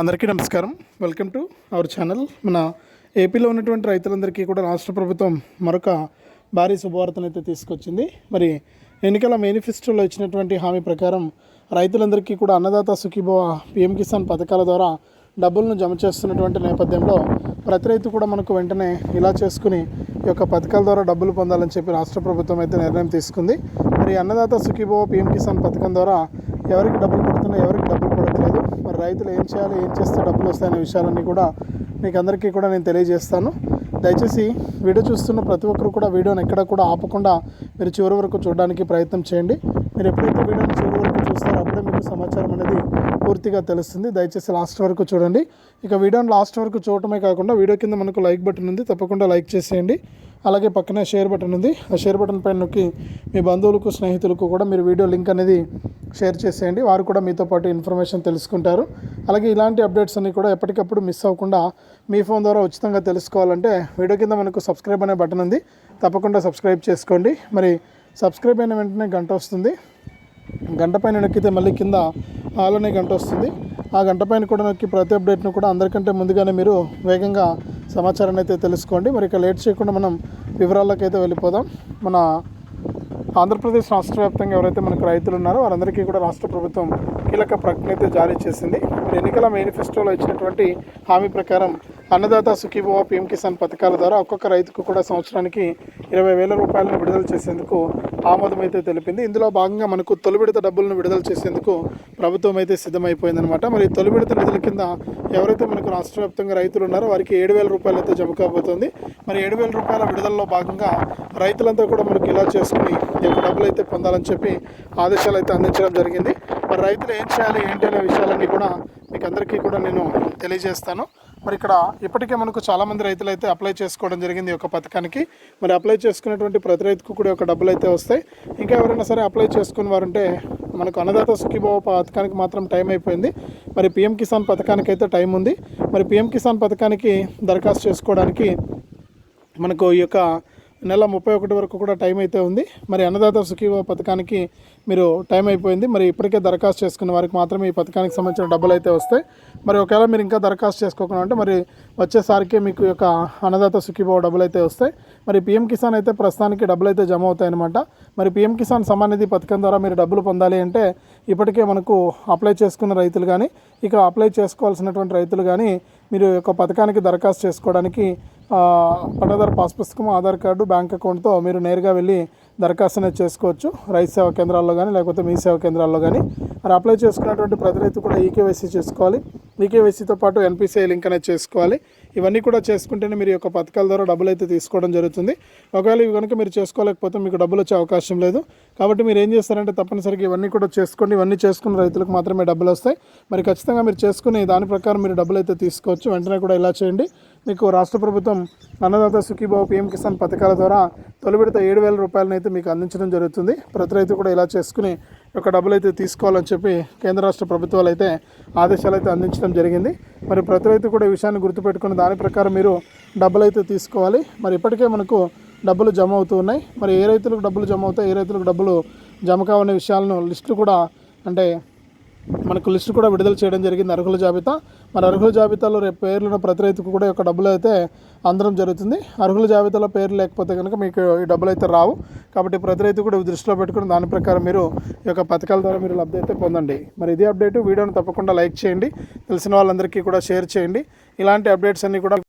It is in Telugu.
అందరికీ నమస్కారం. వెల్కమ్ టు అవర్ ఛానల్ మన ఏపీలో ఉన్నటువంటి రైతులందరికీ కూడా రాష్ట్ర ప్రభుత్వం మరొక భారీ శుభవార్తను అయితే తీసుకొచ్చింది. మరి ఎన్నికల మేనిఫెస్టోలో ఇచ్చినటువంటి హామీ ప్రకారం రైతులందరికీ కూడా అన్నదాత సుఖీభవ పిఎం కిసాన్ పథకాల ద్వారా డబ్బులను జమ చేస్తున్నటువంటి నేపథ్యంలో ప్రతి రైతు కూడా మనకు వెంటనే ఇలా చేసుకుని ఈ యొక్క పథకాల ద్వారా డబ్బులు పొందాలని చెప్పి రాష్ట్ర ప్రభుత్వం అయితే నిర్ణయం తీసుకుంది. మరి అన్నదాత సుఖీభవ పిఎం కిసాన్ పథకం ద్వారా ఎవరికి డబ్బులు పడుతున్నాయి ఎవరికి డబ్బులు మరి రైతులు ఏం చేయాలి ఏం చేస్తే డబ్బులు వస్తాయనే విషయాలన్నీ కూడా మీకు అందరికీ కూడా నేను తెలియజేస్తాను. దయచేసి వీడియో చూస్తున్న ప్రతి ఒక్కరు కూడా వీడియోని ఎక్కడ కూడా ఆపకుండా మీరు చివరి వరకు చూడడానికి ప్రయత్నం చేయండి. మీరు ఎప్పుడైతే వీడియోని చివరి వరకు చూస్తారో అప్పుడే మీకు సమాచారం అనేది పూర్తిగా తెలుస్తుంది. దయచేసి లాస్ట్ వరకు చూడండి. ఇక వీడియోని లాస్ట్ వరకు చూడటమే కాకుండా వీడియో కింద మనకు లైక్ బటన్ ఉంది. తప్పకుండా లైక్ చేసేయండి. అలాగే పక్కనే షేర్ బటన్ ఉంది. ఆ షేర్ బటన్ పైన నొక్కి మీ బంధువులకు స్నేహితులకు కూడా మీరు వీడియో లింక్ అనేది షేర్ చేసేయండి. వారు కూడా మీతో పాటు ఇన్ఫర్మేషన్ తెలుసుకుంటారు. అలాగే ఇలాంటి అప్డేట్స్ అన్ని కూడా ఎప్పటికప్పుడు మిస్ అవ్వకుండా మీ ఫోన్ ద్వారా ఉచితంగా తెలుసుకోవాలంటే వీడియో కింద మనకు సబ్స్క్రైబ్ అనే బటన్ ఉంది. తప్పకుండా సబ్స్క్రైబ్ చేసుకోండి. మరి సబ్స్క్రైబ్ అయిన వెంటనే గంట వస్తుంది. గంట పైన నొక్కితే మళ్ళీ కింద ఆల్ అనే గంట వస్తుంది. ఆ గంట పైన కూడా నొక్కి ప్రతి అప్డేట్ను కూడా అందరికంటే ముందుగానే మీరు వేగంగా సమాచారాన్ని అయితే తెలుసుకోండి. మరి ఇక లేట్ చేయకుండా మనం వివరాల్లోకి అయితే వెళ్ళిపోదాం. మన ఆంధ్రప్రదేశ్ రాష్ట్ర వ్యాప్తంగా ఎవరైతే మనకు రైతులు ఉన్నారో వారందరికీ కూడా రాష్ట్ర ప్రభుత్వం కీలక ప్రకటన అయితే జారీ చేసింది. ఎన్నికల మేనిఫెస్టోలో ఇచ్చినటువంటి హామీ ప్రకారం అన్నదాత సుఖీభవ పిఎం కిసాన్ పథకాల ద్వారా ఒక్కొక్క రైతుకు కూడా సంవత్సరానికి ఇరవై వేల రూపాయలను విడుదల చేసేందుకు ఆమోదం అయితే తెలిపింది. ఇందులో భాగంగా మనకు తొలి విడత డబ్బులను విడుదల చేసేందుకు ప్రభుత్వం అయితే సిద్ధమైపోయిందనమాట మరి తొలి విడత నిధుల కింద ఎవరైతే మనకు రాష్ట్ర వ్యాప్తంగా రైతులు ఉన్నారో వారికి ఏడు వేల రూపాయలు అయితే జమ కాబోతుంది. మరి ఏడు వేల రూపాయల విడుదలలో భాగంగా రైతులంతా కూడా మనకు ఇలా చేసుకుని ఈ యొక్క డబ్బులు అయితే పొందాలని చెప్పి ఆదేశాలు అయితే అందించడం జరిగింది. మరి రైతులు ఏం చేయాలి ఏంటి అనే విషయాలన్నీ కూడా మీకు అందరికీ కూడా నేను తెలియజేస్తాను. మరి ఇక్కడ ఇప్పటికే మనకు చాలామంది రైతులు అయితే అప్లై చేసుకోవడం జరిగింది ఈ యొక్క పథకానికి. మరి అప్లై చేసుకున్నటువంటి ప్రతి రైతుకు కూడా ఒక డబ్బులు అయితే వస్తాయి. ఇంకా ఎవరైనా సరే అప్లై చేసుకున్న వారుంటే మనకు అన్నదాత సుఖీభావ పథకానికి మాత్రం టైం అయిపోయింది. మరి పిఎం కిసాన్ పథకానికి అయితే టైం ఉంది. మరి పిఎం కిసాన్ పథకానికి దరఖాస్తు చేసుకోవడానికి మనకు ఈ యొక్క నెల ముప్పై ఒకటి వరకు కూడా టైం అయితే ఉంది. మరి అన్నదాత సుఖీవ పథకానికి మీరు టైం అయిపోయింది. మరి ఇప్పటికే దరఖాస్తు చేసుకున్న వారికి మాత్రమే ఈ పథకానికి సంబంధించిన డబ్బులు అయితే వస్తాయి. మరి ఒకవేళ మీరు ఇంకా దరఖాస్తు చేసుకోకుండా అంటే మరి వచ్చేసరికి మీకు యొక్క అన్నదాత సుఖీభావ డబ్బులు అయితే వస్తాయి. మరి పిఎం కిసాన్ అయితే ప్రస్తుతానికి డబ్బులు అయితే జమ అవుతాయన్నమాట. మరి పిఎం కిసాన్ సమ్మాన్ నిధి పథకం ద్వారా మీరు డబ్బులు పొందాలి అంటే ఇప్పటికే మనకు అప్లై చేసుకున్న రైతులు కానీ ఇక అప్లై చేసుకోవాల్సినటువంటి రైతులు కానీ మీరు యొక్క పథకానికి దరఖాస్తు చేసుకోవడానికి పట్టాదారు పాస్ పుస్తకం ఆధార్ కార్డు బ్యాంక్ అకౌంట్తో మీరు నేరుగా వెళ్ళి దరఖాస్తు అనేది చేసుకోవచ్చు. రైతు సేవా కేంద్రాల్లో కానీ లేకపోతే మీ సేవా కేంద్రాల్లో కానీ మరి అప్లై చేసుకున్నటువంటి ప్రతి రైతు కూడా ఈకేవైసీ చేసుకోవాలి. ఈకేవైసీతో పాటు ఎన్పిసిఐ లింక్ అనేది చేసుకోవాలి. ఇవన్నీ కూడా చేసుకుంటేనే మీరు యొక్క పథకాల ద్వారా డబ్బులు అయితే తీసుకోవడం జరుగుతుంది. ఒకవేళ ఇవి కనుక మీరు చేసుకోలేకపోతే మీకు డబ్బులు వచ్చే అవకాశం లేదు. కాబట్టి మీరు ఏం చేస్తారంటే తప్పనిసరిగా ఇవన్నీ కూడా చేసుకోండి. ఇవన్నీ చేసుకున్న రైతులకు మాత్రమే డబ్బులు వస్తాయి. మరి ఖచ్చితంగా మీరు చేసుకుని దాని ప్రకారం మీరు డబ్బులు అయితే తీసుకోవచ్చు. వెంటనే కూడా ఇలా చేయండి. మీకు రాష్ట్ర ప్రభుత్వం అన్నదాత సుఖీబాబు పిఎం కిసాన్ పథకాల ద్వారా తొలి విడత ఏడు వేల రూపాయలను అయితే మీకు అందించడం జరుగుతుంది. ప్రతి రైతు కూడా ఇలా చేసుకుని యొక్క డబ్బులు అయితే తీసుకోవాలని చెప్పి కేంద్ర రాష్ట్ర ప్రభుత్వాలు అయితే ఆదేశాలు అయితే అందించడం జరిగింది. మరి ప్రతి రైతు కూడా ఈ విషయాన్ని గుర్తుపెట్టుకుని దాని ప్రకారం మీరు డబ్బులు అయితే తీసుకోవాలి. మరి ఇప్పటికే మనకు డబ్బులు జమ అవుతూ ఉన్నాయి. మరి ఏ రైతులకు డబ్బులు జమ అవుతాయి? ఏ రైతులకు డబ్బులు జమ కావనే విషయాలను లిస్టు కూడా అంటే మనకు లిస్టు కూడా విడుదల చేయడం జరిగింది. అర్హుల జాబితా మన అర్హుల జాబితాలో రేపు పేర్లున్న ప్రతి రైతుకు కూడా యొక్క డబ్బులు అయితే అందడం జరుగుతుంది. అర్హుల జాబితాలో పేరు లేకపోతే కనుక మీకు ఈ డబ్బులు అయితే రావు. కాబట్టి ప్రతి రైతు కూడా దృష్టిలో పెట్టుకుని దాని ప్రకారం మీరు ఈ యొక్క పథకాల ద్వారా మీరు లబ్ధి అయితే పొందండి. మరి ఇదే అప్డేట్ వీడియోని తప్పకుండా లైక్ చేయండి. తెలిసిన వాళ్ళందరికీ కూడా షేర్ చేయండి. ఇలాంటి అప్డేట్స్ అన్నీ కూడా